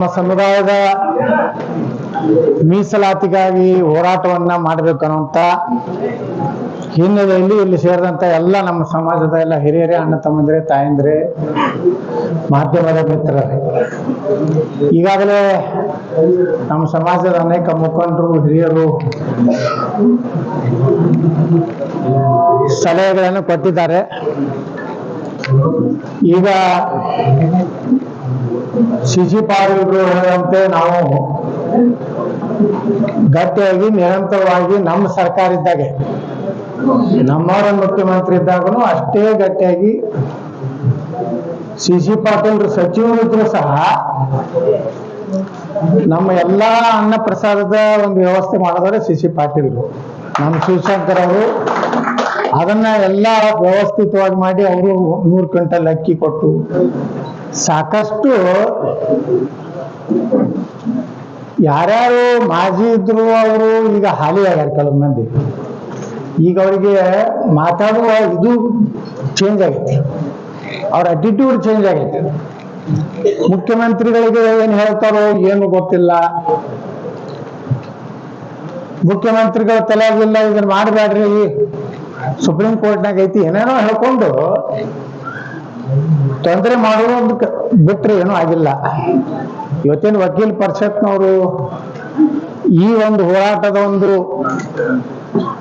ನಮ್ಮ ಸಮುದಾಯದ ಮೀಸಲಾತಿಗಾಗಿ ಹೋರಾಟವನ್ನ ಮಾಡಬೇಕು ಅನ್ನುವಂತ ಹಿನ್ನೆಲೆಯಲ್ಲಿ ಇಲ್ಲಿ ಸೇರಿದಂತ ಎಲ್ಲ ನಮ್ಮ ಸಮಾಜದ ಎಲ್ಲ ಹಿರಿಯರೇ, ಅಣ್ಣ ತಮ್ಮಂದ್ರೆ, ತಾಯಂದ್ರೆ, ಮಾಧ್ಯಮದ ಮಿತ್ರರೇ. ಈಗಾಗಲೇ ನಮ್ಮ ಸಮಾಜದ ಅನೇಕ ಮುಖಂಡರು, ಹಿರಿಯರು ಸಲಹೆಗಳನ್ನು ಕೊಟ್ಟಿದ್ದಾರೆ. ಈಗ ಶಿಶಿ ಹೇಳುವಂತೆ ನಾವು ಗಟ್ಟಿಯಾಗಿ, ನಿರಂತರವಾಗಿ ನಮ್ಮ ಸರ್ಕಾರ ಇದ್ದಾಗೆ ನಮ್ಮವರ ಮುಖ್ಯಮಂತ್ರಿ ಇದ್ದಾಗೂ ಅಷ್ಟೇ ಗಟ್ಟಿಯಾಗಿ ಸಿ ಸಿ ಪಾಟೀಲ್ ಸಚಿವರಿದ್ರು ಸಹ ನಮ್ಮ ಎಲ್ಲಾ ಅನ್ನ ಪ್ರಸಾದದ ಒಂದು ವ್ಯವಸ್ಥೆ ಮಾಡಿದ್ರೆ ಸಿ ಸಿ ಪಾಟೀಲ್ರು ನಮ್ಮ ಶಿವಶಂಕರ್ ಅವರು ಅದನ್ನ ಎಲ್ಲ ವ್ಯವಸ್ಥಿತವಾಗಿ ಮಾಡಿ ಅವರು ನೂರು ಕ್ವಿಂಟಲ್ ಅಕ್ಕಿ ಕೊಟ್ಟು ಸಾಕಷ್ಟು ಯಾರ್ಯಾರು ಮಾಜಿ ಇದ್ರು ಅವರು ಈಗ ಹಾಲಿ ಆಗ್ಯಾರ ಕೆಲವು ಮಂದಿ. ಈಗ ಅವರಿಗೆ ಮಾತಾಡುವ ಇದು ಚೇಂಜ್ ಆಗೈತಿ. ಅವ್ರ ಅಟಿಟ್ಯೂಡ್ ಚೇಂಜ್ ಆಗೈತಿ. ಮುಖ್ಯಮಂತ್ರಿಗಳಿಗೆ ಏನ್ ಹೇಳ್ತಾರೋ ಏನು ಗೊತ್ತಿಲ್ಲ. ಮುಖ್ಯಮಂತ್ರಿಗಳ ತಲೆಯಾಗಿಲ್ಲ, ಇದನ್ನ ಮಾಡಬೇಡ್ರಿ. ಸುಪ್ರೀಂ ಕೋರ್ಟ್ನಾಗ ಐತಿ ಏನೇನೋ ಹೇಳ್ಕೊಂಡು ತೊಂದರೆ ಮಾಡೋದು ಬಿಟ್ರೆ ಏನೂ ಆಗಿಲ್ಲ. ಇವತ್ತಿನ ವಕೀಲ್ ಪರಿಷತ್ನವರು ಈ ಒಂದು ಹೋರಾಟದ ಒಂದು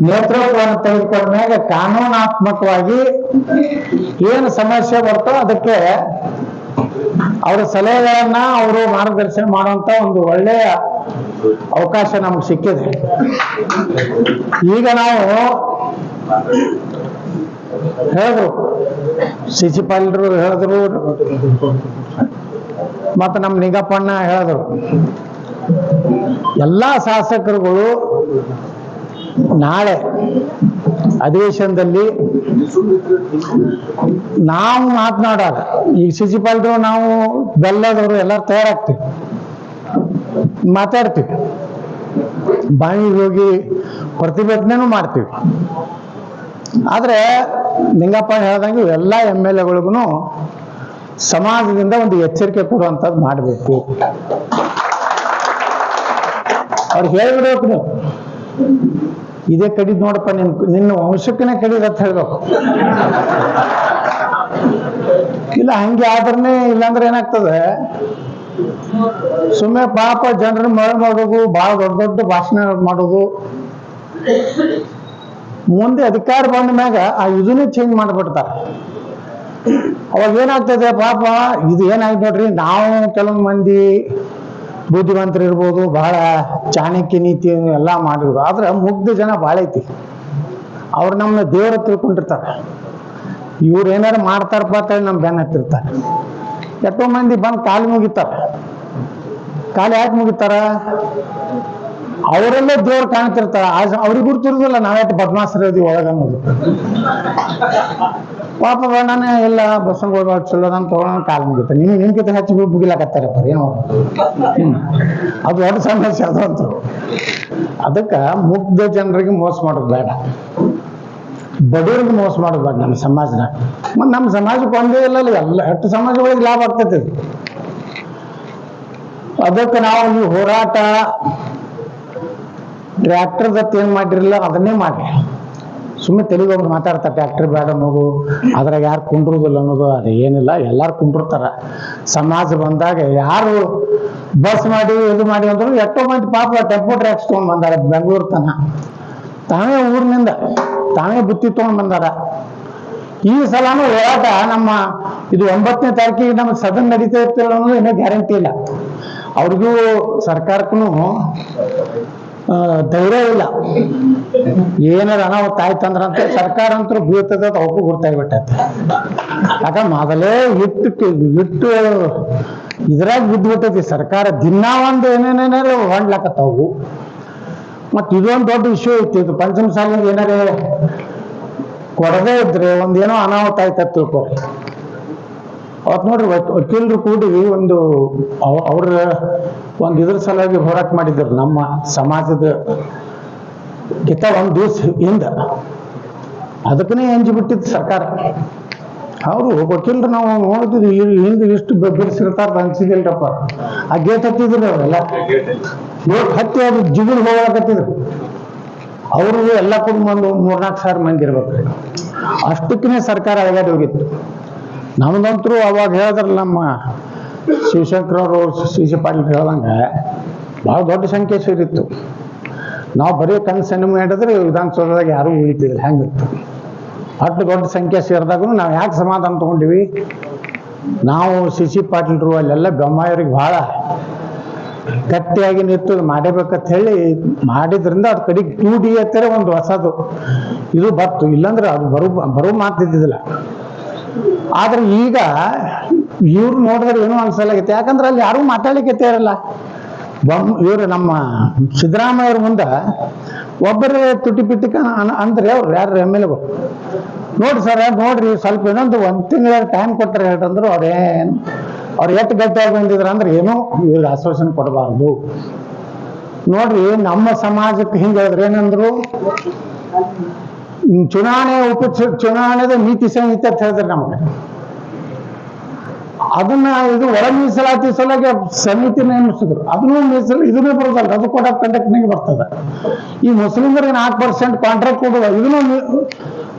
ನೇತೃತ್ವವನ್ನು ತೆಗೆದುಕೊಂಡ್ಮೇಲೆ ಕಾನೂನಾತ್ಮಕವಾಗಿ ಏನು ಸಮಸ್ಯೆ ಬರ್ತೋ ಅದಕ್ಕೆ ಅವರ ಸಲಹೆಗಳನ್ನ ಅವರು ಮಾರ್ಗದರ್ಶನ ಮಾಡುವಂತ ಒಂದು ಒಳ್ಳೆಯ ಅವಕಾಶ ನಮ್ಗೆ ಸಿಕ್ಕಿದೆ. ಈಗ ನಾವು ಹೇಳಿದ್ರು ಶಿಶುಪಾಲರು ಹೇಳಿದ್ರು ಮತ್ತು ನಮ್ಮ ನಿಂಗಪ್ಪಣ್ಣ ಹೇಳಿದ್ರು. ಎಲ್ಲಾ ಶಾಸಕರುಗಳು ನಾಳೆ ಅಧಿವೇಶನದಲ್ಲಿ ನಾವು ಮಾತನಾಡಾಗ ಈಗ ಶಿಶುಪಾಲರು ನಾವು ಬೆಲ್ಲದವರು ಎಲ್ಲರೂ ತಯಾರಾಗ್ತೀವಿ. ಮಾತಾಡ್ತೀವಿ. ಬಾವಿಗೆ ಹೋಗಿ ಪ್ರತಿಭಟನೆನೂ ಮಾಡ್ತೀವಿ. ಆದ್ರೆ ನಿಂಗಪ್ಪ ಹೇಳ್ದಂಗೆ ಎಲ್ಲ ಎಂ ಎಲ್ ಎಗಳಿಗೂ ಸಮಾಜದಿಂದ ಒಂದು ಎಚ್ಚರಿಕೆ ಕೊಡುವಂತದ್ ಮಾಡಬೇಕು. ಅವ್ರು ಹೇಳ್ಬಿಡ್ಬೇಕು ನೀವು ಇದೇ ಕಡಿದ್ ನೋಡಪ್ಪ ನಿನ್, ನಿನ್ನ ವಂಶಕ್ಕನೇ ಕಡಿದ್ ಅಂತ ಹೇಳ್ಬೇಕು. ಇಲ್ಲ, ಹಂಗೆ ಆದ್ರೆ ಇಲ್ಲಾಂದ್ರೆ ಏನಾಗ್ತದೆ? ಸುಮ್ಮನೆ ಪಾಪ ಜನರ ಮರಳು ಮಾಡೋದು ಬಹಳ ದೊಡ್ಡ ದೊಡ್ಡ ಭಾಷಣ ಮಾಡೋದು. ಮುಂದೆ ಅಧಿಕಾರ ಬಂದ ಮ್ಯಾಗ ಆ ಇದನ್ನೇ ಚೇಂಜ್ ಮಾಡಿಬಿಡ್ತಾರೆ. ಅವಾಗ ಏನಾಗ್ತದೆ ಪಾಪ, ಇದು ಏನಾಯ್ತು ನೋಡ್ರಿ, ನಾವು ಕೆಲವೊಂದು ಮಂದಿ ಬುದ್ಧಿವಂತರು ಇರ್ಬೋದು, ಬಹಳ ಚಾಣಕ್ಯ ನೀತಿ ಎಲ್ಲ ಮಾಡಿದ್ರು, ಆದ್ರೆ ಮುಗ್ಧ ಜನ ಭಾಳ ಐತಿ. ಅವ್ರು ನಮ್ಮನ್ನ ದೇವ್ರ ತಿಳ್ಕೊಂಡಿರ್ತಾರೆ ಇವ್ರು ಏನಾರು ಮಾಡ್ತಾರಪ್ಪ ಅಂತೇಳಿ ನಮ್ಮ ಬೆನ್ನ ಹತ್ತಿರ್ತಾರೆ. ಎಷ್ಟೋ ಮಂದಿ ಬಂದು ಕಾಲು ಮುಗಿತಾರೆ. ಕಾಲು ಯಾಕೆ ಮುಗಿತಾರ? ಅವರೆಲ್ಲ ದೇವ್ರು ಕಾಣ್ತಿರ್ತಾರ. ಅವ್ರಿಗೆ ಗುರ್ತಿರೋದಿಲ್ಲ ನಾವೇಟ್ ಬದ್ಮಾಸ್ರ ಒಳಗ ಅನ್ನೋದು. ಪಾಪ ನಾನು ಎಲ್ಲ ಬಸ್ಸಂಗ್ ಹೋಗ್ಬಾರ್ದು ಚಲೋ, ನಾನು ತಗೊಳ್ಳೋಣ ಕಾಲು ಮುಗಿತ ನೀವು ನಿಮ್ಗಿಂತ ಹೆಚ್ಚು ಮುಗಿಲಾಕತ್ತಾರಪ್ಪ ಏನು ಅದು ದೊಡ್ಡ ಸಮಸ್ಯೆ ಅಂತ. ಅದಕ್ಕೆ ಮುಗ್ಧ ಜನರಿಗೆ ಮೋಸ ಮಾಡೋದು ಬೇಡ. ಬಡವ್ರಿಗೆ ಮೋಸ ಮಾಡೋದು ಬೇಡ ನಮ್ಮ ಸಮಾಜದಾಗ ಮತ್ತು ನಮ್ಮ ಸಮಾಜಕ್ಕೆ ಒಂದೇ ಇಲ್ಲ ಎಲ್ಲ ಎಷ್ಟು ಸಮಾಜಗಳಿಗೆ ಲಾಭ ಆಗ್ತೈತಿ. ಅದಕ್ಕೆ ನಾವು ಈ ಹೋರಾಟ ಟ್ರ್ಯಾಕ್ಟರ್ ದತ್ತ ಏನ್ ಮಾಡಿರಲಿಲ್ಲ, ಅದನ್ನೇ ಮಾಡಿ ಸುಮ್ಮನೆ ತೆಲಿಗೊಬ್ರು ಮಾತಾಡ್ತಾರೆ ಟ್ರ್ಯಾಕ್ಟರ್ ಬೇಡ ಮಗು. ಅದ್ರಾಗ ಯಾರು ಕುಂಡ್ರುದಿಲ್ಲ ಅನ್ನೋದು ಅದು ಏನಿಲ್ಲ, ಎಲ್ಲಾರು ಕುಂಡಿರ್ತಾರ ಸಮಾಜ ಬಂದಾಗ ಯಾರು ಬಸ್ ಮಾಡಿ, ಇದು ಮಾಡಿ ಅಂದ್ರು ಎಷ್ಟೋ ಮಂದಿ ಪಾಪ ಟೆಂಪೋ ಟ್ರ್ಯಾಕ್ಸ್ ತೊಗೊಂಡ್ ಬಂದಾರ, ಬೆಂಗಳೂರು ತನ. ತಾವೇ ಊರಿನಿಂದ, ತಾನೇ ಬುತ್ತಿ ತೊಗೊಂಡ್ ಬಂದಾರ. ಈ ಸಲನೂ ಹೋರಾಟ ನಮ್ಮ, ಇದು ಒಂಬತ್ತನೇ ತಾರೀಕಿಗೆ ನಮಗೆ ಸದನ್ ನಡೀತಾ ಇರ್ತಿಲ್ಲ ಅನ್ನೋದು ಇನ್ನೂ ಗ್ಯಾರಂಟಿ ಇಲ್ಲ. ಅವ್ರಿಗೂ ಸರ್ಕಾರಕ್ಕೂ ಧೈರ್ಯ ಇಲ್ಲ. ಏನಾರ ಅನಾಹುತ ಆಯ್ತಂದ್ರಂತೆ ಸರ್ಕಾರ ಅಂತೂ ಬೀಳ್ತದ ಅಂತ ಅವಕ್ಕೂ ಗುರ್ತಾಗ್ಬಿಟ್ಟೈತೆ. ಯಾಕಂದ್ರೆ ಮೊದಲೇ ಇಟ್ಟು ಇಟ್ಟು ಇದ್ರಾಗ ಬಿದ್ದ್ಬಿಟ್ಟೈತಿ ಸರ್ಕಾರ. ದಿನ ಒಂದು ಏನೇನೇನಾರು ಹೊಂಡ್ಲಾಕತ್ತವು ಮತ್ತೆ ಇದೊಂದು ದೊಡ್ಡ ವಿಷಯ ಐತಿ. ಇದು ಪಂಚಮ ಸಾಲಿಗೆ ಏನಾರೇ ಕೊಡದೇ ಇದ್ರೆ ಒಂದೇನೋ ಅನಾಹುತ ಆಯ್ತು ತಿಳ್ಕೊ. ಅವತ್ ನೋಡ್ರಿ ವಕ್- ವಕೀಲರು ಕೂಡಿ ಒಂದು ಅವ- ಅವ್ರ ಒಂದು ಇದ್ರ ಸಲುವಾಗಿ ಹೋರಾಟ ಮಾಡಿದ್ರು. ನಮ್ಮ ಸಮಾಜದ ಗಿತ ಒಂದು ದಿವಸ ಹಿಂದ. ಅದಕ್ಕನೇ ಎಂಜಿ ಬಿಟ್ಟಿತ್ತು ಸರ್ಕಾರ. ಅವರು ಗೊತ್ತಿಲ್ರಿ ನಾವು ನೋಡ್ತಿದ್ವಿ ಹಿಂದೆ ಇಷ್ಟು ಬಿಡಿಸಿರ್ತಾರ ಅನ್ಸಿದಿಲ್ರಪ್ಪ. ಆ ಗೇಟ್ ಹತ್ತಿದ್ರು ಅವರೆಲ್ಲ ಗೇಟ್ ಹತ್ತಿ ಅದು ಜಿಗಿದು ಹೋಗಕತ್ತಿದ್ರು ಅವರು ಎಲ್ಲ ಕೂಡ ಒಂದು ಮೂರ್ನಾಲ್ಕು ಸಾವಿರ ಮಂದಿ ಇರ್ಬೇಕು. ಅಷ್ಟಕ್ಕೇ ಸರ್ಕಾರ ಅಳಗಾಡಿ ಹೋಗಿತ್ತು. ನಮ್ದಂತರೂ ಅವಾಗ ಹೇಳಿದ್ರೆ ನಮ್ಮ ಶಿವಶಂಕರ್ ಅವರು ಸಿ ಸಿ ಪಾಟೀಲ್ ಹೇಳ್ದಂಗೆ ಭಾಳ ದೊಡ್ಡ ಸಂಖ್ಯೆ ಸೇರಿತ್ತು. ನಾವು ಬರೀ ಕನ್ಸನ್ನು ಮಾಡಿದ್ರೆ ವಿಧಾನಸೌಧದಾಗ ಯಾರೂ ಉಳಿತಿದ್ರು ಹೆಂಗಿತ್ತು ಅಷ್ಟು ದೊಡ್ಡ ಸಂಖ್ಯೆ ಸೇರಿದಾಗೂ ನಾವು ಯಾಕೆ ಸಮಾಧಾನ ತಗೊಂಡಿವಿ? ನಾವು ಸಿ ಸಿ ಪಾಟೀಲ್ರು ಅಲ್ಲೆಲ್ಲ ಬೊಮ್ಮಾಯವ್ರಿಗೆ ಭಾಳ ಗಟ್ಟಿಯಾಗಿ ನಿಂತು ಮಾಡಬೇಕಂತ ಹೇಳಿ ಮಾಡಿದ್ರಿಂದ ಅದ್ ಕಡೆಗೆ ಟೂ ಡಿ ಒಂದು ಹೊಸದು. ಇದು ಬರ್ತು ಇಲ್ಲಾಂದ್ರೆ ಅದು ಬರೋ ಬರೋ ಮಾತಿದ್ದಿಲ್ಲ ಆದ್ರೆ ಈಗ ಇವ್ರು ನೋಡಿದ್ರೆ ಏನೋ ಅನ್ಸಲಾಗೈತೆ ಯಾಕಂದ್ರೆ ಅಲ್ಲಿ ಯಾರೂ ಮಾತಾಡ್ಲಿಕ್ಕೆ ಇರಲ್ಲ ಬೊಮ್ಮ ಇವರು ನಮ್ಮ ಸಿದ್ದರಾಮಯ್ಯವ್ರ ಮುಂದೆ ಒಬ್ಬರೇ ತುಟಿ ಪಿಟ್ಟಿ ಅಂದ್ರೆ ಅವ್ರು ಯಾರು ಎಂ ಎಲ್ ಎಗಳು ನೋಡಿ ಸರ್, ನೋಡ್ರಿ, ಸ್ವಲ್ಪ ಇನ್ನೊಂದು ಒಂದು ತಿಂಗಳ ಟೈಮ್ ಕೊಟ್ಟರೆ ಹೇಳ್ರಂದ್ರು ಅವ್ರೇನು ಅವ್ರು ಎಷ್ಟು ಗಟ್ಟಿಯಾಗಿ ಬಂದಿದ್ರು ಅಂದ್ರೆ ಏನೋ ಇವ್ರಿಗೆ ಆಶ್ವಾಸನೆ ಕೊಡಬಾರ್ದು. ನೋಡ್ರಿ, ನಮ್ಮ ಸಮಾಜಕ್ಕೆ ಹಿಂಗೆ ಹೇಳಿದ್ರೆ ಏನಂದ್ರು? ಚುನಾವಣೆ ಉಪ ಚುನಾವಣೆದ ನೀತಿ ಸಂಹಿತೆ ಅಂತ ಹೇಳಿದ್ರೆ ನಮಗೆ. ಅದನ್ನ ಇದು ಒಳ ಮೀಸಲಾತಿ ಸಲುವಾಗಿ ಸಮಿತಿ ನೇಮಿಸಿದ್ರು. ಅದನ್ನು ಮೀಸಲು ಇದನ್ನೇ ಬರೋದಲ್ಲ ಅದು ಕೂಡ ಕಂಡಕ್ಟ್ನಾಗೆ ಬರ್ತದೆ. ಈ ಮುಸ್ಲಿಮರಿಗೆ ನಾಲ್ಕು ಪರ್ಸೆಂಟ್ ಕಾಂಟ್ರಾಕ್ಟ್ ಕೊಡುವ, ಇದನ್ನು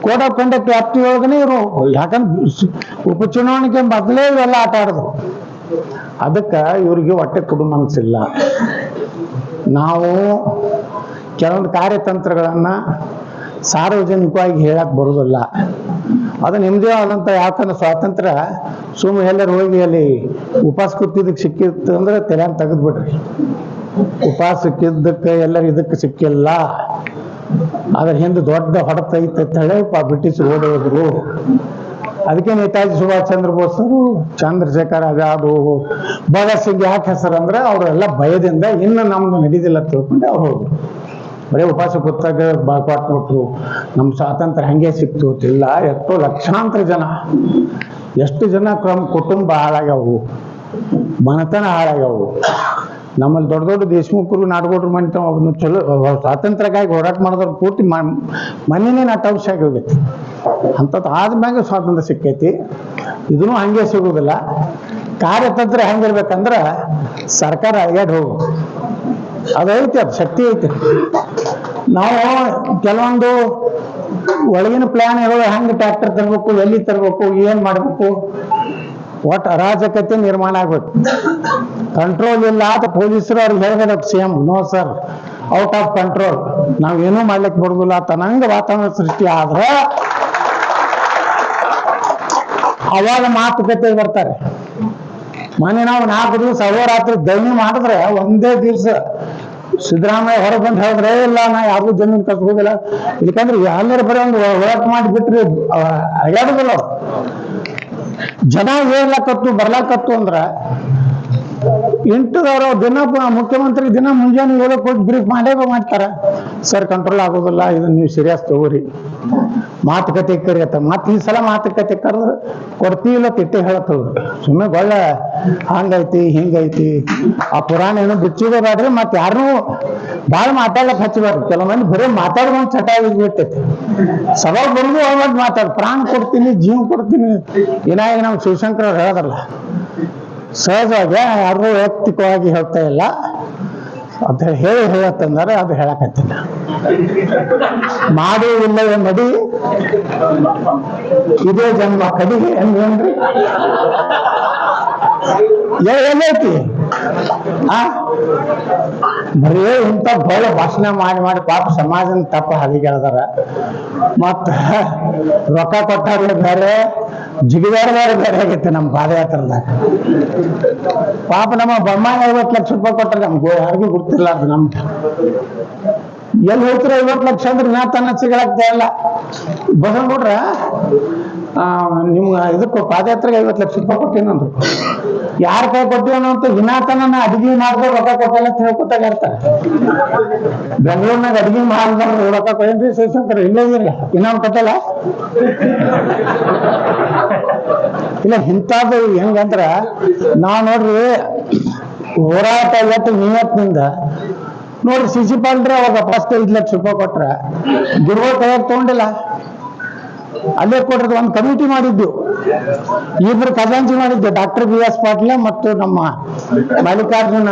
ಕೋಡ್ ಆಫ್ ಕಂಡಕ್ಟ್ ವ್ಯಾಪ್ತಿಯೊಳಗನೆ ಇವರು, ಯಾಕಂದ್ರೆ ಉಪಚುನಾವಣೆಗೆ ಮೊದಲೇ ಇವೆಲ್ಲ ಆಟ ಆಡಿದ್ರು ಅದಕ್ಕೆ ಇವ್ರಿಗೆ ಹೊಟ್ಟೆ ಕೊಡು ಮನಸ್ಸಿಲ್ಲ ನಾವು ಕೆಲವೊಂದು ಕಾರ್ಯತಂತ್ರಗಳನ್ನ ಸಾರ್ವಜನಿಕವಾಗಿ ಹೇಳಕ್ ಬರುದಿಲ್ಲ. ಅದು ನಿಮ್ದೇ ಆದಂತ ಯಾತನ ಸ್ವಾತಂತ್ರ್ಯ ಸುಮ್ಮನೆ ಎಲ್ಲರೂ ಹೋಗಿ ಅಲ್ಲಿ ಉಪವಾಸ ಕೂತಿದ್ದಕ್ಕೆ ಸಿಕ್ಕಿತ್ತು ಅಂದ್ರೆ ತೆರೆಯಾಗ ತೆಗೆದ್ಬಿಡ್ರಿ ಉಪವಾಸ ಸಿಕ್ಕಿದ್ದಕ್ಕೆ ಎಲ್ಲರೂ ಇದಕ್ಕೆ ಸಿಕ್ಕಿಲ್ಲ. ಅದ್ರ ಹಿಂದೆ ದೊಡ್ಡ ಹೊಡೆತ ಐತೆ ಓಡೋದ್ರು ಬ್ರಿಟಿಷ್ ಓಡೋದ್ರು ಅದಕ್ಕೆ ನೇತಾಜಿ ಸುಭಾಷ್ ಚಂದ್ರ ಬೋಸರು ಚಂದ್ರಶೇಖರ್ ಆಜಾದ್, ಭಗತ್ ಸಿಂಗ್ ಯಾಕೆ ಹೆಸರು ಅಂದ್ರೆ ಅವರೆಲ್ಲ ಭಯದಿಂದ ಇನ್ನು ನಮ್ದು ನಡೀದಿಲ್ಲ ತಿಳ್ಕೊಂಡು ಅವ್ರು ಹೋದ್ರು. ಬರೀ ಉಪವಾಸ ಕೂತಾಗ ಬಾಯ್ಕಾಟ್ ಕೊಟ್ರು ನಮ್ಮ ಸ್ವಾತಂತ್ರ್ಯ ಹಂಗೆ ಸಿಕ್ತು ಇಲ್ಲ ಎಷ್ಟೋ ಲಕ್ಷಾಂತರ ಜನ, ಎಷ್ಟು ಜನ ಕ್ರಮ ಕುಟುಂಬ ಹಾಳಾಗ್ಯಾವು, ಮನೆತನ ಹಾಳಾಗ್ಯಾವು. ನಮ್ಮಲ್ಲಿ ದೊಡ್ಡ ದೊಡ್ಡ ದೇಶಮುಖರು, ನಾಡಗೋಡ್ರು ಮನೆ ಅವ್ರನ್ನ ಚಲೋ ಸ್ವಾತಂತ್ರ್ಯಕ್ಕಾಗಿ ಹೋರಾಟ ಮಾಡಿದವ್ರು ಪೂರ್ತಿ ಮನೆನೇ ಆಗಿ ಹೋಗೈತಿ. ಅಂಥದ್ದು ಆದ್ಮ್ಯಾಗ ಸ್ವಾತಂತ್ರ್ಯ ಸಿಕ್ಕೈತಿ. ಇದನ್ನು ಹಂಗೆ ಸಿಗುವುದಿಲ್ಲ ಕಾರ್ಯತಂತ್ರ ಹೆಂಗಿರ್ಬೇಕಂದ್ರೆ ಸರ್ಕಾರ ಅಯ್ಯಾಡ್ ಹೋಗು. ಅದೈತಿ ಅದು ಶಕ್ತಿ ಐತಿ. ನಾವು ಕೆಲವೊಂದು ಒಳಗಿನ ಪ್ಲಾನ್ ಇರೋದು ಹೆಂಗೆ ಟ್ರ್ಯಾಕ್ಟರ್ ತರಬೇಕು, ಎಲ್ಲಿ ತರಬೇಕು, ಏನ್ ಮಾಡಬೇಕು, ಒಟ್ಟು ಅರಾಜಕತೆ ನಿರ್ಮಾಣ ಆಗ್ಬೇಕು. ಕಂಟ್ರೋಲ್ ಇಲ್ಲ ಅಂತ ಪೊಲೀಸರು ಅವ್ರಿಗೆ ಹೇಳ್ಬೇಕು same no sir out of control ನಾವೇನೂ ಮಾಡ್ಲಿಕ್ಕೆ ಬರುದಿಲ್ಲ ತನಂಗ ವಾತಾವರಣ ಸೃಷ್ಟಿ ಆದ್ರ ಅವಾಗ ಮಾತುಕತೆ ಬರ್ತಾರೆ. ಮೊನ್ನೆ ನಾವು ನಾಲ್ಕು ದಿವಸ ಅವರಾತ್ರಿ ದಣಿ ಮಾಡಿದ್ರೆ ಒಂದೇ ದಿವಸ ಸಿದ್ದರಾಮಯ್ಯ ಹೊರಗೆ ಬಂದು ಹೇಳಿದ್ರೆ, ಇಲ್ಲ, ನಾ ಯಾರಿಗೂ ಜಮೀನು ಕಟ್ಕೋದಿಲ್ಲ ಯಾಕಂದ್ರೆ ಎಲ್ಲರೂ ಬರೀ ಒಂದು ಹೋರಾಟ ಮಾಡಿ ಬಿಟ್ರಿ ಅಡ್ಯಾಡುದಿಲ್ಲ ಜನ ಹೇಳಕತ್ತು ಬರ್ಲಾಕತ್ತು ಅಂದ್ರ ಸಾವಿರ ದಿನ ಮುಖ್ಯಮಂತ್ರಿ ದಿನ ಮುಂಜಾನೆ ಹೇಳಕ್ ಹೋಗಿ ಬ್ರೀಫ್ ಮಾಡೇ ಮಾಡ್ತಾರ. ಸರ್ ಕಂಟ್ರೋಲ್ ಆಗೋದಿಲ್ಲ, ಇದನ್ನ ನೀವು ಸೀರಿಯಸ್ ತಗೋರಿ. ಮಾತುಕತೆ ಕರಿಯತ್ತ ಮತ್ತೆ ಈ ಸಲ ಮಾತುಕತೆ ಕರೆದ್ರೆ ಕೊಡ್ತೀವಿಲ್ಲ ತಿಟ್ಟೆ ಹೇಳತ್ತವ್ರು ಸುಮ್ಮನೆ ಗೊಳ್ಳ ಹಂಗೈತಿ, ಹಿಂಗೈತಿ. ಆ ಪುರಾಣ ಏನು ಬಿಚ್ಚಿಡೋದಾದ್ರೆ ಮತ್ತೆ ಯಾರನ್ನೂ ಭಾಳ ಮಾತಾಡಕ್ ಹಚ್ಚಬಾರ್ದು ಕೆಲವು ಮಂದಿ ಬರೀ ಮಾತಾಡ್ಕೊಂಡು ಚಟ ಬಿಟ್ಟೈತಿ ಸಭಾ ಬಂದು ಅವಾಗ ಮಾತಾಡ್. ಪ್ರಾಣ ಕೊಡ್ತೀನಿ, ಜೀವ ಕೊಡ್ತೀನಿ. ಏನಾಗಿ ನಾವು ಶಿವಶಂಕರ್ ಅವ್ರು ಹೇಳದಲ್ಲ ಸಹಜವಾಗಿ ಯಾರು ವೈಯಕ್ತಿಕವಾಗಿ ಹೇಳ್ತಾ ಇಲ್ಲ. ಅಂತ ಹೇಳಿ ಹೇಳತ್ತಂದ್ರೆ ಅದು ಹೇಳಕತ್ತಿಲ್ಲ. ಮಾಡಿ ಇಲ್ಲವೇ ಮಡಿ ಇದೇ ಜನ್ಮ ಕಡಿಗೆ ಏನ್ರಿ ಏ- ಎಲ್ಲೈತಿ? ಆ? ಬರೀ ಇಂಥ ಬಹಳ ಭಾಷಣ ಮಾಡಿ ಮಾಡಿ ಪಾಪ ಸಮಾಜನ ತಪ್ಪ ಹಲಿಗೆಳ್ದಾರ. ಮತ್ತ ರೊಕ್ಕ ಕೊಟ್ಟಾರ ಬೇರೆ ಜಿಗಿದಾರ ಬೇರೆ ಆಗೈತೆ ನಮ್ಮ ಪಾದಯಾತ್ರದಾಗ. ಪಾಪ ನಮ್ಮ ಬೊಮ್ಮಾಯಿ ಐವತ್ತು ಲಕ್ಷ ರೂಪಾಯಿ ಕೊಟ್ಟರೆ ನಮ್ಗೆ ಯಾರಿಗೂ ಗೊತ್ತಿಲ್ಲ ಅದು ನಮ್ ಎಲ್ಲಿ ಹೋಗ್ತಾರೆ ಐವತ್ತು ಲಕ್ಷ ಅಂದ್ರೆ ನಾ ತನ್ನ ಸಿಗಲಾಗ್ತಾ ಇಲ್ಲ. ಬಸನ್ ಆ, ನಿಮ್ಗೆ ಇದಕ್ಕೆ ಪಾದಯಾತ್ರೆಗೆ ಐವತ್ತು ಲಕ್ಷ ರೂಪಾಯಿ ಕೊಟ್ಟೇನಂದ್ರು ಯಾರ ಕೈ ಕೊಟ್ಟಿವನು ಅಂತ ವಿನಾತನ ಅಡಿಗೆ ಮಾಡಿದ್ರೆ ರೊಕ್ಕ ಕೊಟ್ಟಲ್ಲ ಅಂತ ಹೇಳ್ಕೊತಾಗ ಇರ್ತಾರೆ ಬೆಂಗಳೂರಿನಾಗ ಅಡಿಗೆ ಮಾಡಿದ್ರೆ ರೊಕ್ಕ ಕೊಯ್ಯನ್ರಿ ಶಿವಶಂಕರ್ ಇಲ್ಲೇ ಇಲ್ಲ ಇನ್ನೊಂದು ಕೊಟ್ಟಲ್ಲ? ಇಲ್ಲ, ಇಂಥದ್ದು ಹೆಂಗಂದ್ರ, ನಾವ್ ನೋಡ್ರಿ, ಹೋರಾಟ ಇವತ್ತು ನಿಯತ್ನಿಂದ ನೋಡ್ರಿ ಸಿ ಪಾಲ್ರಿ ಅವಾಗ ಫಸ್ಟ್ ಐದು ಲಕ್ಷ ರೂಪಾಯಿ ಕೊಟ್ರ. ದುರ್ಗ ಕೈಯಾಗ ತಗೊಂಡಿಲ್ಲ? ಅಲ್ಲೇ ಕೊಟ್ಟರೆ ಒಂದು ಕಮಿಟಿ ಮಾಡಿದ್ದು. ಇಬ್ರು ಖಜಾಂಚಿ ಮಾಡಿದ್ದು ಡಾಕ್ಟರ್ ಬಿ ಎಸ್ ಪಾಟೀಲ ಮತ್ತು ನಮ್ಮ ಮಲ್ಲಿಕಾರ್ಜುನ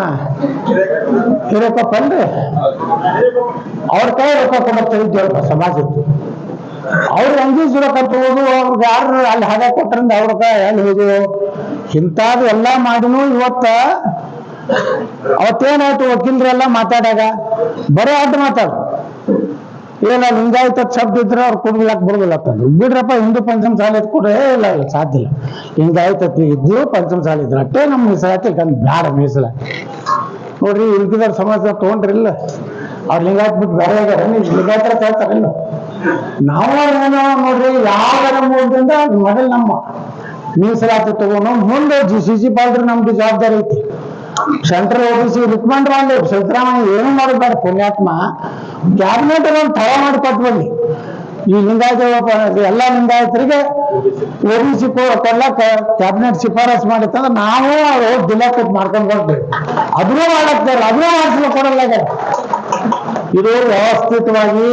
ಹಿರೇಕಪ್ಪ ಅಲ್ರಿ. ಅವ್ರ ಕೈ ರೊಕ್ಕ ಕೊಡ್ತಾ ಇದ್ದೇವಪ್ಪ ಸಮಾಜಕ್ಕೆ. ಅವ್ರು ಹಂಗೆ ರೊಕ್ಕ ತಗೋದು ಅವ್ರಿಗೆ ಯಾರು ಅಲ್ಲಿ ಹಾಗೆ ಕೊಟ್ರಿಂದ ಅವ್ರ ಕೈ ಎಲ್ಲಿ ಹೋದು ಇಂಥದ್ದು ಎಲ್ಲ ಮಾಡಿನೂ ಇವತ್ತ ಅವತ್ತೇನಾಯ್ತು ವಕೀಲರೆಲ್ಲ ಮಾತಾಡಾಗ ಬರೋ ಅಡ್ಡ ಮಾತಾಡು ಏನ ಲಿಂಗಾಯತ ಶಬ್ದ ಇದ್ರೆ ಅವ್ರು ಕೊಡ್ಲಿಕ್ಕೆ ಬಿಡುದಿಲ್ಲ ತಂದ್ರು ಬಿಡ್ರಪ್ಪ, ಹಿಂದೂ ಪಂಚಮ ಸಾಲ ಕೊಡ್ರೆ. ಇಲ್ಲ ಇಲ್ಲ, ಸಾಧ್ಯ ಇಲ್ಲ. ಲಿಂಗಾಯತ ಇದ್ರು ಪಂಚಮ ಸಾಲ ಇದ್ರು. ಅಷ್ಟೇ ನಮ್ಮ ಮೀಸಲಾತಿ ಕಂದ್ ಬ್ಯಾಡ ಮೀಸಲ. ನೋಡ್ರಿ ಇಲ್ಕಿದಾರ ಸಮಾಜ ತಗೊಂಡ್ರಿಲ್ಲ ಅವ್ರ ಲಿಂಗಾಯತ್ ಬಿಟ್ಟು ಬೇರೆ ಲಿಂಗಾಯತರ ಕೇಳ್ತಾರಿಲ್ಲ ನಾವು ಏನೋ ನೋಡ್ರಿ ಯಾವ ಮೂರದಿಂದ ಮೊದಲು ನಮ್ಮ ಮೀಸಲಾತಿ ತಗೊಂಡು ಮುಂದೆ ಜಿ ಸಿ ಪಾಲ್ರಿ ನಮ್ದು ಜವಾಬ್ದಾರಿ ಐತಿ. ಸೆಂಟ್ರಲ್ ಆಫೀಸ್ ರಿಕಮೆಂಡ್ ಮಾಡಿ ಸಿದ್ದರಾಮಯ್ಯ ಏನು ಮಾಡಿದ್ದಾರೆ ಪುಣ್ಯಾತ್ಮ. ಕ್ಯಾಬಿನೆಟ್ ಅನ್ನೋ ತಡ ಮಾಡಿಕೊಟ್ಟು ಬನ್ನಿ ಈ ಲಿಂಗಾಯತ ಎಲ್ಲ ಲಿಂಗಾಯತರಿಗೆ ಓಬಿಸಿ ಕೊಡ್ಲಕ್ಕ ಕ್ಯಾಬಿನೆಟ್ ಶಿಫಾರಸ್ ಮಾಡಿತ್ತಂದ್ರೆ ನಾವು ಅವ್ರು ಜಿಲ್ಲಾ ಕೂತ್ ಮಾಡ್ಕೊಂಡು ಬರ್ತೀವಿ ಅದನ್ನೂ ಮಾಡಕ್ತಾರ ಅದನ್ನೂ ಮಾಡಿಸ್ಲಿಕ್ಕೆ ಕೊಡಲ್ಲ. ಇದು ವ್ಯವಸ್ಥಿತವಾಗಿ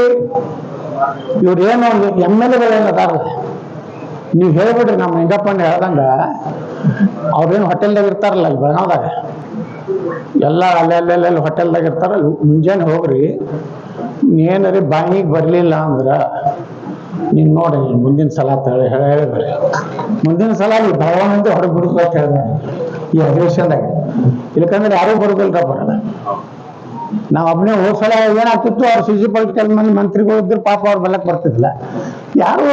ಇವ್ರೇನು ಎಂ ಎಲ್ ಎಗಳೇನು ಅದಾರಲ್ಲ. ನೀವು ಹೇಳ್ಬಿಡ್ರಿ ನಮ್ಮ ನಿಂಗಪ್ಪಣ್ಣ ಹೇಳ್ದಂಗ, ಅವ್ರೇನು ಹೋಟೆಲ್ದಾಗ ಇರ್ತಾರಲ್ಲ ಅಲ್ಲಿ ಬೆಳಗಾವ್ದಾಗ. ಎಲ್ಲ ಅಲ್ಲೇ ಅಲ್ಲೇ ಅಲ್ಲಿ ಹೋಟೆಲ್ದಾಗ ಇರ್ತಾರ, ಮುಂಜಾನೆ ಹೋಗ್ರಿ, ನೀನರಿ ಬಾಯಿಗೆ ಬರಲಿಲ್ಲ ಅಂದ್ರೆ, ನೀನು ನೋಡಿ ಮುಂದಿನ ಸಲ ಅಂತ ಹೇಳಿ ಹೇಳಿ ಹೇಳಿದ್ರಿ ಮುಂದಿನ ಸಲ ಈ ಭಗವಂತ ಹೊರಗೆ ಬಿಡುದು ಅಂತ ಹೇಳಿದ್ರೆ ಈ ಅಧಿವೇಶನದಾಗ. ಇಲ್ಲಕಂದ್ರೆ ಯಾರೂ ಬರುದಿಲ್ಲ ಬರಲ್ಲ ನಾವು ಒಬ್ಬನೇ ಹೋದ್ ಸಲ ಏನಾಗ್ತಿತ್ತು, ಅವ್ರು ಸಿಜಿ ಪೊಲಿಟಿಕಲ್ ಮಂದಿ ಮಂತ್ರಿಗಳು ಇದ್ರು, ಪಾಪ ಅವ್ರು ಬಲಕ್ ಬರ್ತಿದ್ದಿಲ್ಲ. ಯಾರು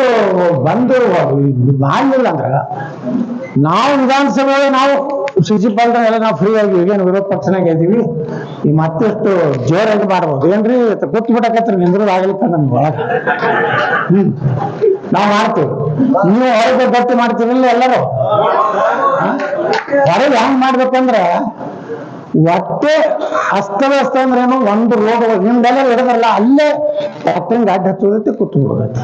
ಬಂದು ಮಾಡಲಿಲ್ಲ ಅಂದ್ರೆ, ನಾವು ವಿಧಾನಸಭೆ ನಾವು ಸಿಜಿ ಪಾಲ್ಟ ಎಲ್ಲ ನಾವು ಫ್ರೀ ಆಗಿ ಏನು ವಿರೋಧ ಪಕ್ಷನಾಗ ಇದೀವಿ ಈ ಮತ್ತೆಷ್ಟು ಜೋರಾಗಿ ಮಾಡ್ಬೋದು. ಏನ್ರಿ ಗೊತ್ತು ಬಿಡಕತ್ರಿ ನಿಂದ್ರದ್ ಆಗಲಿಕ್ಕ ನಮ್ಗೆ ಒಳಗ. ಹ್ಮ್. ನಾವ್ ಮಾಡ್ತೀವಿ. ನೀವು ಹೊರಗೆ ಗಟ್ಟಿ ಮಾಡ್ತೀರಲ್ಲ ಎಲ್ಲರೂ? ಹೊರಗೆ ಹೆಂಗ್ ಮಾಡ್ಬೇಕಂದ್ರ ಒಟ್ಟೆ ಅಸ್ತವ್ಯಸ್ತ ಅಂದ್ರೇನು ಒಂದು ರೋಗ, ನಿಮ್ದೆಲ್ಲ ಹಿಡಿದ್ರಲ್ಲ, ಅಲ್ಲೇ ಟ್ಯಾಕ್ಟ್ರಿಂಗ್ ಅಡ್ಡ ಹಚ್ಚೋದೈತಿ ಕೂತ್ಬಿಡೋದೈತಿ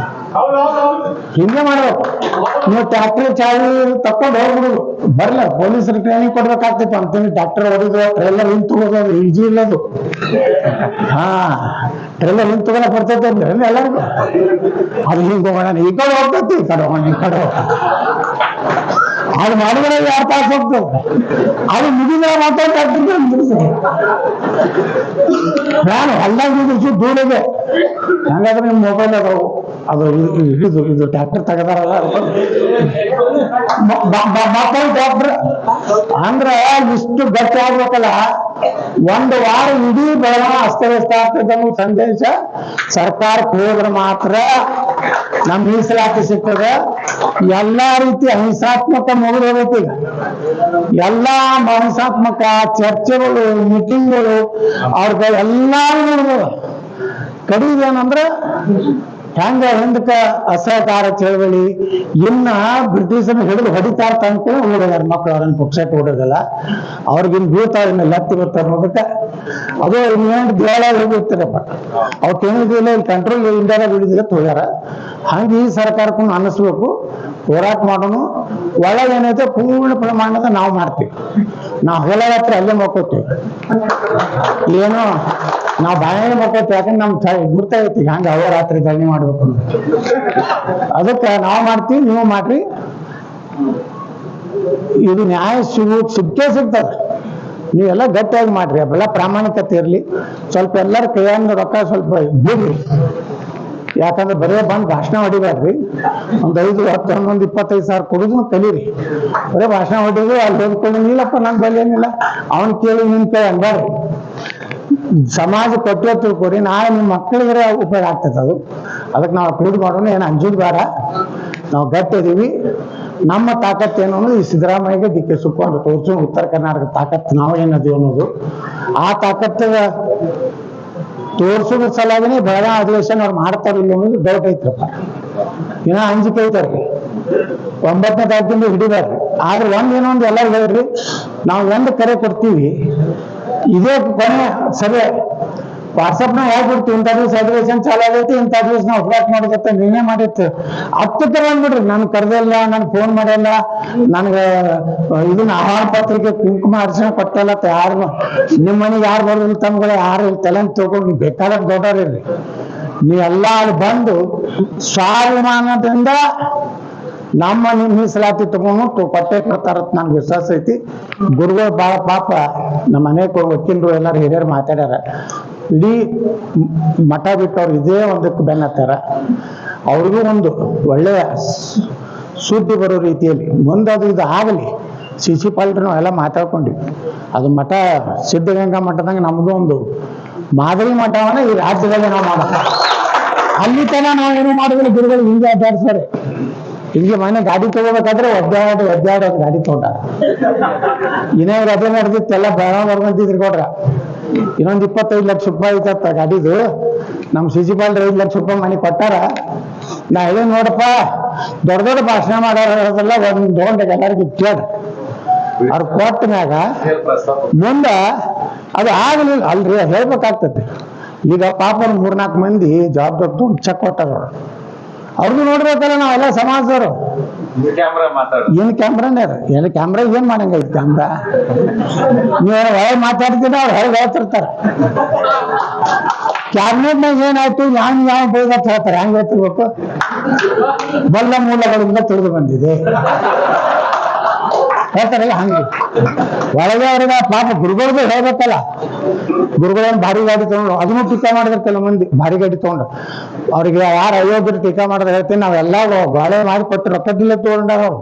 ಹಿಂಗೆ ಮಾಡೋ. ನೀವು ಟ್ಯಾಕ್ಟ್ರಿ ಚಾವಿ ತಕೊಂಡು ಹೋಗ್ಬಿಡುದು ಬರ್ಲ, ಪೊಲೀಸರು ಟ್ರೈನಿಂಗ್ ಕೊಡ್ಬೇಕಾಗ್ತಿತ್ತು ಅಂತೇಳಿ ಡಾಕ್ಟರ್ ಹೊಡೆದು ಟ್ರೈಲರ್ ಹಿಂಗ್ ತಗೋದು ಈಜಿ ಇಲ್ಲದು ಹಾ ಟ್ರೈಲರ್ ಹಿಂಗ್ ತಗೋಣ ಬರ್ತೈತೆ ಅಂದ್ರೆ ಎಲ್ಲರಿಗೂ. ಅದು ಹಿಂಗ್ ಹೋಗೋಣ, ಈ ಕಡೆ ಹೋಗ್ತೈತಿ, ಈ ಕಡೆ ಹೋಗೋಣ, ಈ ಕಡೆ ಅದು ಮಾಡಿದ್ರೆ ಯಾರು ಪಾಸ್ ಹೋಗ್ತದೆ? ಅದು ಮುಗಿದ್ರೆ ಮಾತಾಡ್ತಾ ನಾನು ಹೊಲ್ದಾಗ ದೂರಿಗೆ. ಹಂಗಾದ್ರೆ ನಿಮ್ಮ ಮೊಬೈಲ್ ಅದಾವು ಅದು ಇದು ಇದು ಟ್ರ್ಯಾಕ್ಟರ್ ತೆಗದಾರಲ್ಲ ಟ್ರ್ಯಾಕ್ಟರ್ ಅಂದ್ರ ಇಷ್ಟು ಗಟ್ಟಿ ಆಗ್ಬೇಕಲ್ಲ. ಒಂದು ವಾರ ಇಡೀ ಬೆಳವಣ ಅಸ್ತವ್ಯಸ್ತ ಆಗ್ತದೆ ಅನ್ನೋ ಸಂದೇಶ ಸರ್ಕಾರಕ್ಕೆ ಹೋದ್ರೆ ಮಾತ್ರ ನಮ್ ಮೀಸಲಾತಿ ಸಿಗ್ತದೆ. ಎಲ್ಲಾ ರೀತಿ ಹಿಂಸಾತ್ಮಕ ಮುಗಿದೋಗೈತಿ ಎಲ್ಲಾ ಹಿಂಸಾತ್ಮಕ ಚರ್ಚೆಗಳು ಮೀಟಿಂಗ್ಗಳು ಅವ್ರ ಎಲ್ಲಾರು ನೋಡ್ಬೋದು. ಕಡಿದೇನಂದ್ರ ಹೆಂಗ ಹಿಂದಕ್ಕ ಅಸಹಕಾರ ಚಳವಳಿ, ಇನ್ನ ಬ್ರಿಟಿಷನ್ ಹಿಡಿದು ಹೊಡಿತಾರ ತಂತ ಓಡೋದಾರ ಮಕ್ಕಳು ಅವ್ರನ್ನ ಪಕ್ಷಕ್ಕೆ ಓಡೋದಲ್ಲ ಅವ್ರಿಗಿನ್ ಬೀಳ್ತಾವ ಇನ್ನು ಲತ್ತಿ ಬರ್ತಾರ ನೋಡಕ್ಕ ಅದು ಇನ್ನೇನು ದೇವಾಲ ಹೋಗಿರ್ತಾರಪ್ಪ ಅವ್ರು ಕೇಳಿದಿಲ್ಲ ಇಲ್ಲಿ ಕಂಟ್ರೋಲ್ ಇಂಡಿಯಾದಾಗ ಹಿಡಿದಿಲ್ಲ ಹೋಗ್ಯಾರ ಹಂಗೆ ಈ ಸರ್ಕಾರಕ್ಕೂ ಅನ್ನಿಸ್ಬೇಕು. ಹೋರಾಟ ಮಾಡೋನು ಒಳಗೆ ಏನೈತೆ ಪೂರ್ಣ ಪ್ರಮಾಣದ ನಾವು ಮಾಡ್ತೀವಿ. ನಾವು ಹೊಲ ಹತ್ರ ಅಲ್ಲೇ ಮಾಡ್ಕೋತೀವಿ ಏನೋ ನಾವು ಬಾಳೆಹಣ್ಣು ಮಕ್ಕೋತೀವಿ ಯಾಕಂದ್ರೆ ನಮ್ ಗುರ್ತೈತಿ ಹಂಗ ರಾತ್ರಿ ಧರಣಿ ಮಾಡ್ಬೇಕು ಅಂತ. ಅದಕ್ಕೆ ನಾವು ಮಾಡ್ತೀವಿ, ನೀವು ಮಾಡ್ರಿ. ಇದು ನ್ಯಾಯ ಸಿಗು ಸಿಕ್ಕೇ ಸಿಗ್ತದೆ. ನೀವೆಲ್ಲ ಗಟ್ಟಿಯಾಗಿ ಮಾಡ್ರಿ. ಅವೆಲ್ಲ ಪ್ರಾಮಾಣಿಕತೆ ಇರಲಿ. ಸ್ವಲ್ಪ ಎಲ್ಲರ ಕೈಯಿಂದ ರೊಕ್ಕ ಸ್ವಲ್ಪ ಬಿಡ್ರಿ. ಯಾಕಂದ್ರೆ ಬರೇ ಬಂದು ಭಾಷಣ ಹೊಡಿಬ್ಯಾಡ್ರಿ ಒಂದು ಐದು, ಹತ್ತು, ಹನ್ನೊಂದು, ಇಪ್ಪತ್ತೈದು ಸಾವಿರ ಕೊಡುದು ಕಲೀರಿ. ಬರೇ ಭಾಷಣ ಹೊಡಿಯೋದು ಅಲ್ಲಿ ಹೋಗ್ಕೊಂಡು ಇಲ್ಲಪ್ಪ ನನ್ನ ಬಳಿ ಏನಿಲ್ಲ. ಅವನ್ ಕೇಳಿ ನಿನ್ ಕೈ ಸಮಾಜ ಕೊಟ್ಟು ತಿಳ್ಕೊರಿ ನಾಳೆ ನಿಮ್ಮ ಮಕ್ಕಳಿಗೆ ಉಪಯೋಗ ಆಗ್ತದೆ ಅದು. ಅದಕ್ಕೆ ನಾವು ಅಪ್ಲೋಡ್ ಮಾಡೋಣ ಏನು ಅಂಜೋದು ಬೇಡ. ನಾವು ಗಟ್ಟಿದೀವಿ ನಮ್ಮ ತಾಕತ್ತು ಏನು ಅನ್ನೋದು ಈ ಸಿದ್ದರಾಮಯ್ಯಗೆ ಡಿ ಕೆ ಶಿವಕುಮಾರ್ ತೋರಿಸು. ಉತ್ತರ ಕರ್ನಾಟಕ ತಾಕತ್ತು ನಾವು ಏನದೀವಿ ಅನ್ನೋದು. ಆ ತಾಕತ್ ತೋರ್ಸೋದ್ರ ಸಲಾಗಿನೇ ಬೆಳಗಾವಿ ಅಧಿವೇಶನ ಅವ್ರು ಮಾಡ್ತಾರಿಲ್ಲ ಅನ್ನೋದು ಡೌಟ್ ಐತ್ರಪ್ಪ ಇನ್ನ ಅಂಜಿಕೆ ಐತಾರ್ರಿ ಒಂಬತ್ತನೇ ತಾರೀಕಿಂದ ಹಿಡಿದಾರ್ರಿ. ಆದ್ರೆ ಒಂದ್ ಏನೋ ಒಂದು ಎಲ್ಲ ಹೇಳ್ರಿ ನಾವು ಒಂದು ಕರೆ ಕೊಡ್ತೀವಿ. ಇದೇ ಕೊನೆ ಸಭೆ. ವಾಟ್ಸಪ್ನ ಹೇಳ್ಬಿಡ್ತು ಇಂಥ ದಿವಸ ಅಧಿವೇಶನ ಚಾಲು ಆಗೈತಿ ಇಂಥ ದಿವಸ ನಾವು ಹೋರಾಟ ಮಾಡೋದತ್ತ ನಿನ್ನೆ ಮಾಡಿತ್ತು ಹತ್ತು ತರ ಅಂದ್ಬಿಡ್ರಿ ನನ್ ಕರೆದಿಲ್ಲ, ನಾನು ಫೋನ್ ಮಾಡಿಲ್ಲ, ನನ್ಗೆ, ಇದನ್ನ ಆಹಾರ ಪತ್ರಿಕೆ ಕುಂಕುಮ ಅರ್ಚನೆ ಕೊಟ್ಟಲ್ಲ ಯಾರು ನಿಮ್ಮ ಮನೆಗೆ ಯಾರು ಬರೋದಿಲ್ಲ, ತಮ್ಗಳು ಯಾರು ತಲೆ ತಗೊಂಡು ಬೇಕಾದ ದೊಡ್ಡವ್ರಿ ನೀ ಎಲ್ಲ ಅಲ್ಲಿ ಬಂದು ಸ್ವಾಭಿಮಾನದಿಂದ ನಮ್ಮ ಮೀಸಲಾತಿ ತಗೊಂಡು ಪಟ್ಟೆ ಕೊಡ್ತಾರ ನನ್ಗೆ ವಿಶ್ವಾಸ ಐತಿ. ಗುರುಗಳು ಭಾಳ ಪಾಪ ನಮ್ಮ ಅನೇಕ ವಕೀಲರು ಎಲ್ಲರೂ ಹಿರಿಯರು ಮಾತಾಡ್ಯಾರ. ಇಡೀ ಮಠ ಬಿಟ್ಟವ್ರು ಇದೇ ಒಂದಕ್ಕೆ ಬೆನ್ನತ್ತಾರ ಅವ್ರಿಗೂ ಒಂದು ಒಳ್ಳೆಯ ಸುದ್ದಿ ಬರೋ ರೀತಿಯಲ್ಲಿ ಮುಂದದು ಇದು ಆಗಲಿ. ಸಿ ಸಿ ಪಾಲ್ಟ್ರಿ ನಾವೆಲ್ಲ ಮಾತಾಡ್ಕೊಂಡ್ವಿ. ಅದು ಮಠ ಸಿದ್ಧಗಂಗಾ ಮಠದಂಗೆ ನಮ್ಮದು ಒಂದು ಮಾದರಿ ಮಠವನ್ನ ಈ ರಾಜ್ಯದಲ್ಲಿ ನಾವು ಮಾಡೋಣ ಅಲ್ಲಿ ತನಕ ನಾವು ಏನು ಮಾಡಿದ್ರೆ ಗುರುಗಳು ಹಿಂಗೆ ಅಡ್ಡಾಡ್ಸ್ತಾರೆ ಹಿಂಗೆ ಮನೆ ಗಾಡಿ ತಗೋಬೇಕಾದ್ರೆ ಒದ್ದಾಡಿ ಒದ್ದಾಡಿ ಒಂದು ಗಾಡಿ ತಗೊಂಡ ಇನ್ನೇ ಅದೇ ನಡೆದಿತ್ತು ಎಲ್ಲ ಬೆಳಗಾವ್ ಬರ್ಕೊಂತಿದ್ರು ಕೊಡ್ರ ಇನ್ನೊಂದು ಇಪ್ಪತ್ತೈದು ಲಕ್ಷ ರೂಪಾಯಿ ಐತತ್ತ ಗಾಡಿದು. ನಮ್ಮ ಸಿಜಿಪಾಲ್ ಐದು ಲಕ್ಷ ರೂಪಾಯಿ ಮನೆ ಕೊಟ್ಟಾರ. ನಾ ಹೇಳಿ ನೋಡಪ್ಪ, ದೊಡ್ಡ ದೊಡ್ಡ ಭಾಷಣ ಮಾಡೋದೆಲ್ಲ ಒಂದು ತಗೊಂಡಾಗ ಎಲ್ಲರಿಗೂ ಕೇಳ ಅವ್ರು ಕೊಟ್ಟ ಮ್ಯಾಗ ಮುಂದ ಅದು ಆಗಲಿಲ್ಲ ಅಲ್ರಿ, ಹೇಳ್ಬೇಕಾಗ್ತದೆ. ಈಗ ಪಾಪ ಮೂರ್ನಾಲ್ಕು ಮಂದಿ ಜವಾಬ್ದಾರಿ ಚೆಕ್ ಕೊಟ್ಟಾರ ಅವ್ರು ಅವ್ರಿಗೂ ನೋಡ್ಬೇಕಲ್ಲ ನಾವೆಲ್ಲ ಸಮಾಜದವರು. ಏನ್ ಕ್ಯಾಮ್ರಾನೇ ಏನು ಕ್ಯಾಮ್ರಾ ಏನ್ ಮಾಡಂಗೈತಿ ಕ್ಯಾಮ್ರಾ ನೀವು ಹೊರಗೆ ಮಾತಾಡ್ತೀರ ಅವ್ರು ಹೊರಗೆ ಹೇಳ್ತಿರ್ತಾರ ಕ್ಯಾಬಿನೆಟ್ನಾಗ ಏನಾಯ್ತು? ಯಾವ ಯಾವ ಬೇಗ ಅಂತ ಹೇಳ್ತಾರೆ. ಹೆಂಗ್ ಹೇಳ್ತಿರ್ಬೇಕು ಬಲ್ಲ ಮೂಲಗಳಿಂದ ತಿಳಿದು ಬಂದಿದೆ. ಹೇಳ್ತಾರಲ್ಲ ಹಂಗೆ. ಒಳಗೆ ಅವ್ರಿಗೆ ಪಾಪ ಗುರುಗಳಿಗೂ ಹೇಳ್ಬೇಕಲ್ಲ. ಗುರುಗಳನ್ನ ಭಾರಿ ಗಾಡಿ ತಗೊಂಡು, ಅದನ್ನು ಟೀಕಾ ಮಾಡಿದ್ರೆ ಕೆಲವು ಮಂದಿ, ಭಾರಿ ಗಾಡಿ ತಗೊಂಡು. ಅವ್ರಿಗೆ ಯಾರು ಅಯೋಗ್ಯರು ಟೀಕಾ ಮಾಡಿದ್ರೆ ಹೇಳ್ತೀನಿ, ನಾವೆಲ್ಲ ಗಾಳೆ ಮಾಡಿ ಕೊಟ್ಟು ರೊಕ್ಕದಿಲ್ಲ ತಗೊಂಡಾರ ಅವ್ರು.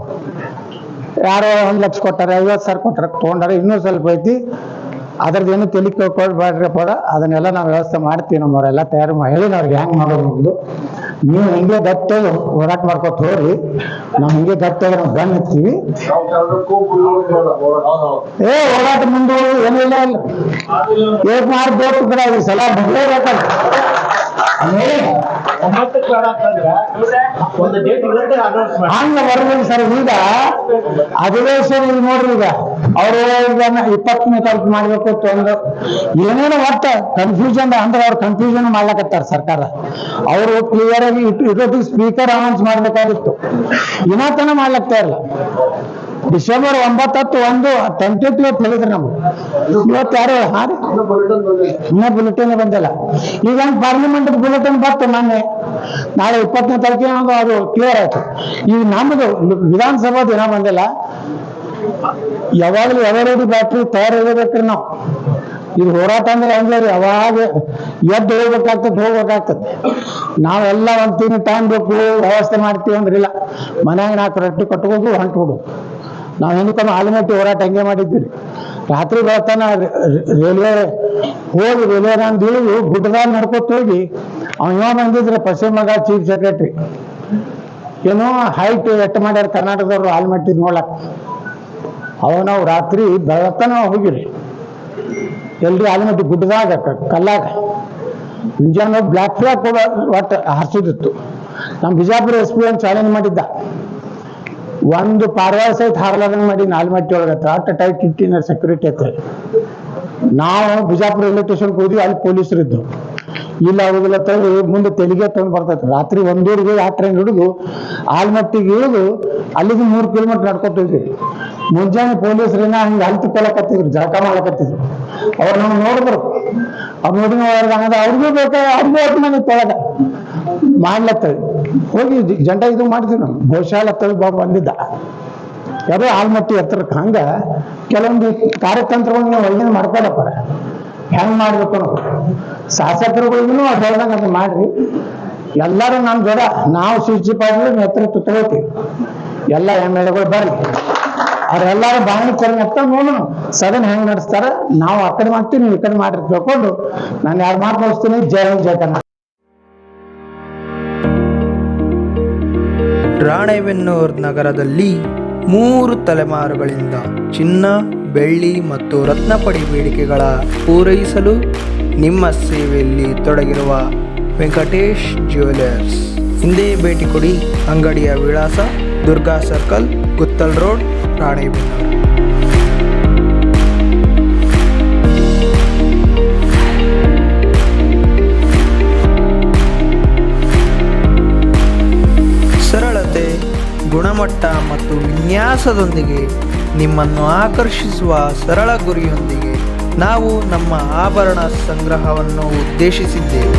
ಯಾರೋ ಒಂದ್ ಲಕ್ಷ ಕೊಟ್ಟಾರ, ಐವತ್ತು ಸಾವಿರ ಕೊಟ್ಟಾರ, ತಗೊಂಡಾರ, ಇನ್ನೂ ಸ್ವಲ್ಪ ಐತಿ. ಅದ್ರದ್ದು ಏನು ತಲೆ ಪಡ ಅದನ್ನೆಲ್ಲ ನಾವು ವ್ಯವಸ್ಥೆ ಮಾಡ್ತೀವಿ ನಮ್ಮವರೆಲ್ಲ, ತಯಾರು ಹೇಳಿ ಅವ್ರಿಗೆ, ಹ್ಯಾಂಗ್ ಮಾಡೋದು ನೀವು ಹಿಂಗೆ ಗಟ್ಟಾಗಿ ಹೋರಾಟ ಮಾಡ್ಕೊತ ಹೋಗ್ರಿ. ನಾವು ಹಿಂಗೆ ದತ್ತ ನಾವು ಹತ್ತೀವಿ. ಏ, ಹೋರಾಟ ಮುಂದೆ ಏನಿಲ್ಲ ಇಲ್ಲ ಏನ್ ಮಾಡ್ಬೇಕು ಕೂಡ ಈ ಸಲ ಬರ್ಲೇಬೇಕಲ್ಲ ಹಂಗ ಬರ್ಬೇಕು ಸರ್, ಈಗ ಅಧಿವೇಶನ ಇಲ್ಲಿ ನೋಡ್ರಿ ಈಗ. ಅವರು ಇದನ್ನ ಇಪ್ಪತ್ತನೇ ತಾರೀಕು ಮಾಡ್ಬೇಕು ಒಂದು ಏನೇನೋ ಒಟ್ಟ ಕನ್ಫ್ಯೂಷನ್ ಅಂದ್ರೆ ಅವ್ರು ಕನ್ಫ್ಯೂಷನ್ ಮಾಡ್ಲಕತ್ತಾರ ಸರ್ಕಾರ. ಅವರು ಕ್ಲಿಯರ್ ಇಟ್ಟು ಇದೊತ್ತಿಗೆ ಸ್ಪೀಕರ್ ಅನೌನ್ಸ್ ಮಾಡ್ಬೇಕಾಗಿತ್ತು. ಇನ್ನ ಮಾಡ್ಲಾಗ್ತಾ ಇಲ್ಲ ಡಿಸೆಂಬರ್ ಒಂಬತ್ತತ್ತು ಒಂದು ಟೆಂಟೇಟಿವ್ ಹೇಳಿದ್ರು ನಮ್ಗೆ. ಇವತ್ತು ಯಾರು ಇನ್ನೂ ಬುಲೆಟಿನ್ ಬಂದಿಲ್ಲ. ಈಗ ಪಾರ್ಲಿಮೆಂಟ್ ಬುಲೆಟಿನ್ ಬಂತು ಮೊನ್ನೆ. ನಾಳೆ ಇಪ್ಪತ್ತನೇ ತಾರೀಕಿನ ಅದು ಕ್ಲಿಯರ್ ಆಯ್ತು. ಈಗ ನಮ್ಮದು ವಿಧಾನಸಭಾ ದಿನ ಬಂದಿಲ್ಲ. ಯಾವಾಗಲೂ ಎವರೆಡಿ ಬ್ಯಾಟ್ರಿ ತಯಾರಿರ್ಬೇಕ್ರಿ ನಾವು. ಇದು ಹೋರಾಟ ಅಂದ್ರೆ ಹಂಗೆ ಯಾವಾಗ ಎದ್ದು ಹೋಗ್ಬೇಕಾಗ್ತದೆ ಹೋಗ್ಬೇಕಾಗ್ತದೆ. ನಾವೆಲ್ಲ ಒಂದ್ ತಿಂಗಳು ಟೈಮ್ ಬೇಕು, ವ್ಯವಸ್ಥೆ ಮಾಡ್ತೀವಿ ಅಂದ್ರಿಲ್ಲ. ಮನ್ಯಾಗ ನಾಲ್ಕು ರೊಟ್ಟಿ ಕಟ್ಕೊಂಡು ಹೊಂಟ್ಬಿಡು ನಾವು ಹೆಣ್ಕೊಮ್ಮೆ ಆಲಮಟ್ಟಿ ಹೋರಾಟ ಹಂಗೆ ಮಾಡಿದ್ದೀವಿ ರಾತ್ರಿ ಬರ್ತಾನ ರೈಲ್ವೆ, ಹೋಗಿ ರೈಲ್ವೆ ನಾನು ಇಳಿದು ಗುಡ್ಡದಾಗ ನಡ್ಕೊತ ಹೋಗಿ, ಅವ ಬಂದಿದ್ರೆ ಪಶ್ಚಿಮ ಬಂಗಾಳ ಚೀಫ್ ಸೆಕ್ರೆಟರಿ ಏನೋ ಹೈಟ್ ಎಟ್ ಮಾಡ್ಯಾರ ಕರ್ನಾಟಕದವ್ರು ಆಲ್ಮಟ್ಟಿ ನೋಡಕ್. ಅವ ರಾತ್ರಿ ಬೆಳತನ ಹೋಗಿರಿ. ಎಲ್ರಿ ಆಲ್ಮಟ್ಟಿ ಗುಡ್ಡದಾಗ ಕಲ್ಲಾಗ. ಮುಂಜಾನೆ ಬ್ಲಾಕ್ ಫ್ಲಾಗ್ ಕೂಡ ಒಟ್ಟು ಹಾರಿಸಿದಿತ್ತು. ನಮ್ಮ ಬಿಜಾಪುರ ಎಸ್ ಪಿ ಒಂದು ಚಾಲೆಂಜ್ ಮಾಡಿದ್ದ. ಒಂದು ಪಾರ್ವಾಳ ಸಹಿತ ಹಾರ್ಲಾರ್ದಂಗ್ ಮಾಡಿ ಆಲ್ಮಟ್ಟಿ ಒಳಗತ್ತ ಅಟ್ಟ ಟೈಟ್ ಇಟ್ಟಿನ ಸೆಕ್ಯೂರಿಟಿ ಐತೆ ನಾವು ಬಿಜಾಪುರ ರೈಲ್ವೆ ಸ್ಟೇಷನ್ ಹೋದ್ವಿ, ಅಲ್ಲಿ ಪೊಲೀಸರು ಇದ್ರು. ಇಲ್ಲ ಹೋಗಿಲ್ಲ ತಳಿ ಮುಂದೆ ತೆಲಿಗೆ ತಗೊಂಡ್ ಬರ್ತೈತೆ. ರಾತ್ರಿ ಒಂದೂರಿಗೆ ಆ ಟ್ರೈನ್ ಹಿಡಿದು ಆಲ್ಮಟ್ಟಿಗೆ ಇಳಿದು, ಅಲ್ಲಿಗೆ ಮೂರು ಕಿಲೋಮೀಟರ್ ನಡ್ಕೊತಿದ್ವಿ ಮುಂಜಾನೆ ಪೊಲೀಸರಿನ ಹಂಗೆ ಹಲ್ತಿ ಕೊಲಕತ್ತಿದ್ರು, ಜಳಕ ಮಾಡಕತ್ತಿದ್ರು ಅವ್ರು ನಾವು ನೋಡಿದ್ರು. ಅವ್ರು ನೋಡಿ ಹಂಗದ? ಅವ್ರಿಗೂ ಬೇಕಾ ಅವ್ರಿಗೂ ಮನೆ ತೊಳಗ ಮಾಡ್ಲತ್ತೇಳಿ ಹೋಗಿ ಜಂಟ ಇದು ಮಾಡ್ತೀವಿ ನಾವು. ಬಹುಶಾಲ ತಳಿ ಬಾಬು ಬಂದಿದ್ದ ಯಾರೋ ಆಲ್ಮಟ್ಟಿ ಎತ್ತರಕ್ಕೆ ಹಂಗ ಕೆಲವೊಂದು ಕಾರ್ಯತಂತ್ರಗಳನ್ನ ನೀವು ಒಳ್ಳೆ ಮಾಡ್ಕೊಡಪ್ಪ ಹೆಂಗ್ ಮಾಡ್ಬೇಕು ನಾವು? ಶಾಸಕರುಗಳಿಗೂ ಅದು ಹೇಳ್ದಂಗ ಅದು ಮಾಡ್ರಿ. ಎಲ್ಲರೂ ನಮ್ಮ ಜೋಡ ನಾವು ಶುಚಿಪಾದ್ರೆ ಎತ್ತರ ತಗೋತೀವಿ. ಎಲ್ಲ ಎಂ ಎಲ್ ಎಗಳು ಬರ್ಲಿ. ಅವ್ರೆಲ್ಲಾರು ಬಾಯಿ ಕೊರ ಅಂತ ನೋಡೋಣ ಸದನ ಹೆಂಗ್ ನಡೆಸ್ತಾರ? ನಾವು ಆ ಕಡೆ ಮಾಡ್ತೀವಿ, ನೀವು ಈ ಕಡೆ ಮಾಡ್ರಿ ತಿಳ್ಕೊಂಡು ನಾನು ಯಾರು ಮಾತು ಜಯ ಜೈ ರಾಣೇಬೆನ್ನೂರ್ ರಾಣೆಬೆನ್ನೂರು ನಗರದಲ್ಲಿ ಮೂರು ತಲೆಮಾರುಗಳಿಂದ ಚಿನ್ನ, ಬೆಳ್ಳಿ ಮತ್ತು ರತ್ನಪಡಿ ಬೇಡಿಕೆಗಳ ಪೂರೈಸಲು ನಿಮ್ಮ ಸೇವೆಯಲ್ಲಿ ತೊಡಗಿರುವ ವೆಂಕಟೇಶ್ ಜ್ಯುವೆಲರ್ಸ್. ಹಿಂದೆ ಭೇಟಿ ಕೊಡಿ ಅಂಗಡಿಯ ವಿಳಾಸ ದುರ್ಗಾ ಸರ್ಕಲ್ ಗುತ್ತಲ್ ರೋಡ್ ರಾಣೆಬೆನ್ನೂರು ಸರಳತೆ, ಗುಣಮಟ್ಟ ಮತ್ತು ವಿನ್ಯಾಸದೊಂದಿಗೆ ನಿಮ್ಮನ್ನು ಆಕರ್ಷಿಸುವ ಸರಳ ಗುರಿಯೊಂದಿಗೆ ನಾವು ನಮ್ಮ ಆಭರಣ ಸಂಗ್ರಹವನ್ನು ಉದ್ದೇಶಿಸಿದ್ದೇವೆ.